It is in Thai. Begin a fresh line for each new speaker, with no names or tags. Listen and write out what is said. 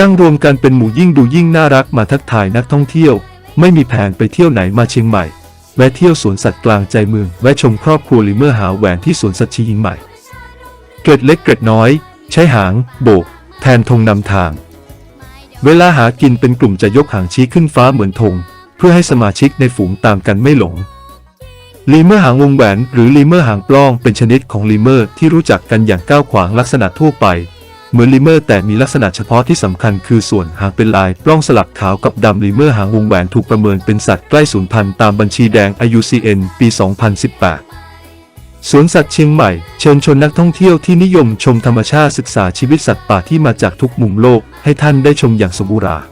นั่งรวมกันเป็นหมู่ยิ่งดูยิ่งน่ารักมาทักทายนักท่องเที่ยว ไม่มีแผนไปเที่ยวไหนมาเชียงใหม่ แวะเที่ยวสวนสัตว์กลางใจเมือง แวะชมครอบครัวลิเมอร์หาแหวนที่สวนสัตว์ชียิงใหม่ เกร็ดเล็กเกร็ดน้อย ใช้หาง โบก แทนธงนำทาง เวลาหากินเป็นกลุ่มจะยกหางชี้ขึ้นฟ้าเหมือนธง เพื่อให้สมาชิกในฝูงตามกันไม่หลงลีเมอร์หางวงแหวนหรือลีเมอร์หางปล้องเป็นชนิดของลีเมอร์ที่รู้จักกันอย่างก้าวขวางลักษณะทั่วไป เหมือนลิเมอร์แต่มีลักษณะเฉพาะที่สำคัญคือส่วนหางเป็นลายปล้องสลับขาวกับดำลิเมอร์หางวงแหวนถูกประเมินเป็นสัตว์ใกล้สูญพันธุ์ตามบัญชีแดง IUCN ปี 2018 สวนสัตว์เชียงใหม่ เชิญชวนนักท่องเที่ยวที่นิยมชมธรรมชาติศึกษาชีวิตสัตว์ป่าที่มาจากทุกมุมโลกให้ท่านได้ชมอย่างสมบูรณ์